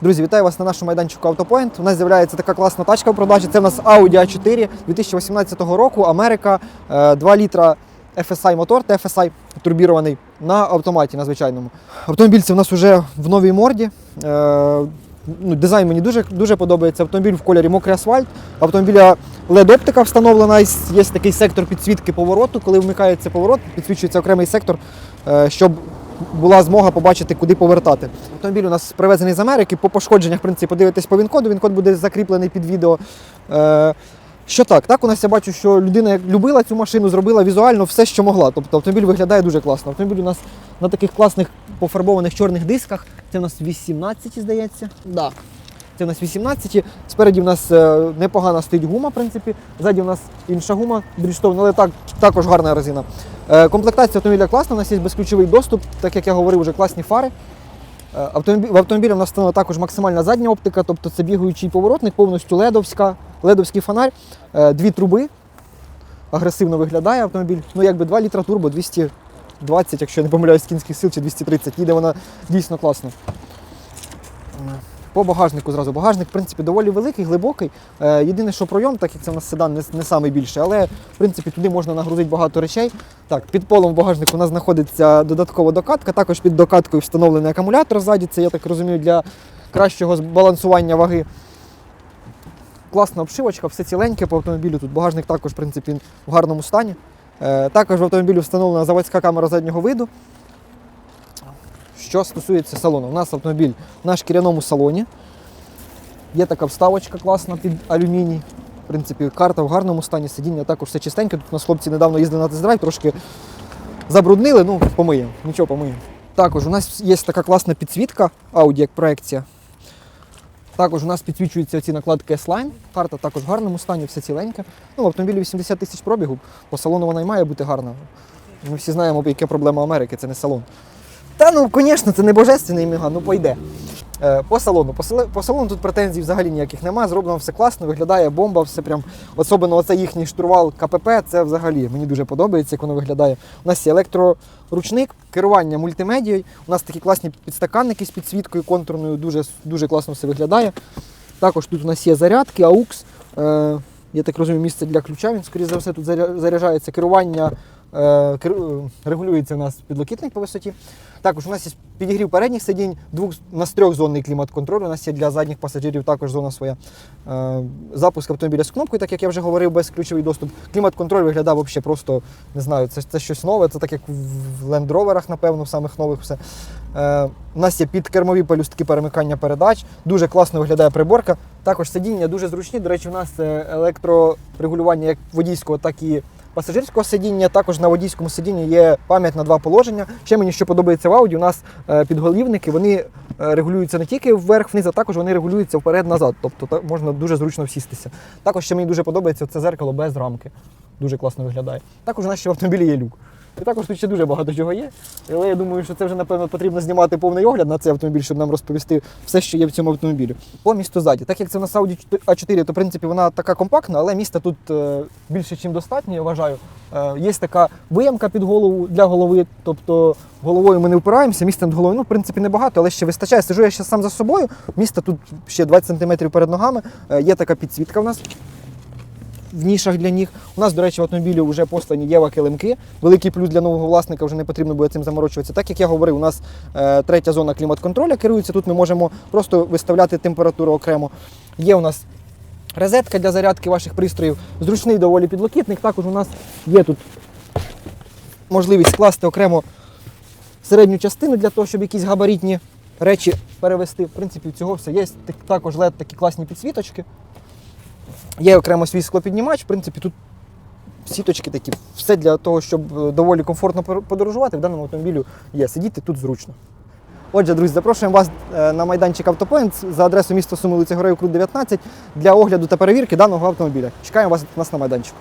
Друзі, вітаю вас на нашому майданчику Автопоінт. У нас з'являється така класна тачка в продажі. Це в нас Audi A4 2018 року. Америка, е, 2 літра FSI мотор, TFSI турбірований на автоматі, на звичайному. Автомобіль це в нас вже в новій морді. Е, Ну, дизайн мені дуже, дуже подобається. Автомобіль в кольорі мокрий асфальт. Автомобіля LED-оптика встановлена. Є такий сектор підсвітки повороту. Коли вмикається поворот, підсвічується окремий сектор, е, щоб була змога побачити, куди повертати. Автомобіль у нас привезений з Америки. По пошкодженнях, в принципі, подивитись по він-коду. Він-код буде закріплений під відео. Е, Що так? Так у нас я бачу, що людина любила цю машину, зробила візуально все, що могла. Тобто автомобіль виглядає дуже класно. Автомобіль у нас на таких класних пофарбованих чорних дисках. Це у нас 18, здається. Да. Це у нас 18. Спереді в нас е, непогана стоїть гума, в принципі. Ззаді у нас інша гума, бріджтовна, але так, також гарна резина. Е, Комплектація автомобіля класна, у нас є безключовий доступ, так як я говорив, вже класні фари. Е, в автомобілі у нас встановлена також максимальна задня оптика, тобто це бігаючий поворотник, повністю ледовська, ледовський фонарь, дві труби. Агресивно виглядає автомобіль. Ну, якби 2 літра турбо, 220, якщо я не помиляюсь, кінських сил чи 230. Їде вона дійсно класно. По багажнику зразу. Багажник, в принципі, доволі великий, глибокий. Е, єдине, що пройом, так як це у нас седан не, не найбільший, але в принципі туди можна нагрузити багато речей. Так, під полом в багажнику у нас знаходиться додаткова докатка, також під докаткою встановлений акумулятор ззаді. Це, я так розумію, для кращого збалансування ваги. Класна обшивочка, все ціленьке по автомобілю. Тут багажник також, в принципі, в гарному стані. Е, також в автомобілі встановлена заводська камера заднього виду. Що стосується салону, у нас автомобіль на шкіряному салоні. Є така вставочка класна під алюміній. В принципі, карта в гарному стані, сидіння також все чистеньке. Тут у нас хлопці недавно їздили на тест-драйв, трошки забруднили, ну, помиємо, нічого помиємо. Також у нас є така класна підсвітка Audi як проекція. Також у нас підсвічуються ці накладки S-Line. Карта також в гарному стані, все ціленьке. Ну, в автомобілі 80 тисяч пробігу. По салону вона і має бути гарна. Ми всі знаємо, яка проблема Америки, це не салон. Та ну, звісно, це не божественний міган, ну пойде. Е, по салону. По, сал- по салону тут претензій взагалі ніяких немає. Зроблено все класно, виглядає бомба, все прям. Особливо оце їхній штурвал КПП, це взагалі мені дуже подобається, як воно виглядає. У нас є електроручник, керування мультимедією. У нас такі класні підстаканники з підсвіткою контурною, дуже, дуже класно все виглядає. Також тут у нас є зарядки, AUX. Е, я так розумію, місце для ключа. Він, скоріше за все, тут заряджається керування. Е, Регулюється у нас підлокітник по висоті. Також у нас є підігрів передніх сидінь, двох, у нас трьохзонний клімат-контроль. У нас є для задніх пасажирів також зона своя. Е, запуск автомобіля з кнопкою, так як я вже говорив, без ключовий доступ. Клімат-контроль виглядав взагалі просто, не знаю, це, це щось нове, це так як в Rover'ах, напевно, в самих нових все. Е, у нас є підкермові пелюстки перемикання передач, дуже класно виглядає приборка. Також сидіння дуже зручні. До речі, у нас електрорегулювання як водійського, так і пасажирського сидіння. Також на водійському сидінні є пам'ять на два положення. Ще мені що подобається в ауді, у нас е, підголівники вони е, регулюються не тільки вверх-вниз, а також вони регулюються вперед-назад. Тобто можна дуже зручно всістися. Також ще мені дуже подобається це зеркало без рамки. Дуже класно виглядає. Також у нас ще в автомобілі є люк. І також тут ще дуже багато чого є. Але я думаю, що це вже напевно потрібно знімати повний огляд на цей автомобіль, щоб нам розповісти все, що є в цьому автомобілі. По місту ззаді. Так як це у нас Audi A4, то в принципі вона така компактна, але міста тут е, більше, ніж достатньо, я вважаю. Е, є така виямка під голову для голови, тобто головою ми не впираємося, місця над головою, ну, в принципі, небагато, але ще вистачає. Сижу я ще сам за собою. Місто тут ще 20 см перед ногами. Е, є така підсвітка в нас в нішах для них. У нас, до речі, в автомобілі вже послані єва килимки. Великий плюс для нового власника вже не потрібно буде цим заморочуватися. Так як я говорив, у нас е, третя зона клімат-контроля керується. Тут ми можемо просто виставляти температуру окремо. Є у нас розетка для зарядки ваших пристроїв, зручний доволі підлокітник. Також у нас є тут можливість скласти окремо середню частину для того, щоб якісь габаритні речі перевести. В принципі, цього все є. Також LED такі класні підсвіточки. Є окремо свій склопіднімач, в принципі, тут сіточки такі, все для того, щоб е, доволі комфортно подорожувати. В даному автомобілі є. Сидіти тут зручно. Отже, друзі, запрошуємо вас е, на майданчик Автопоінт за адресою міста Суми, вулиця Героїв Крут 19 для огляду та перевірки даного автомобіля. Чекаємо вас нас на майданчику.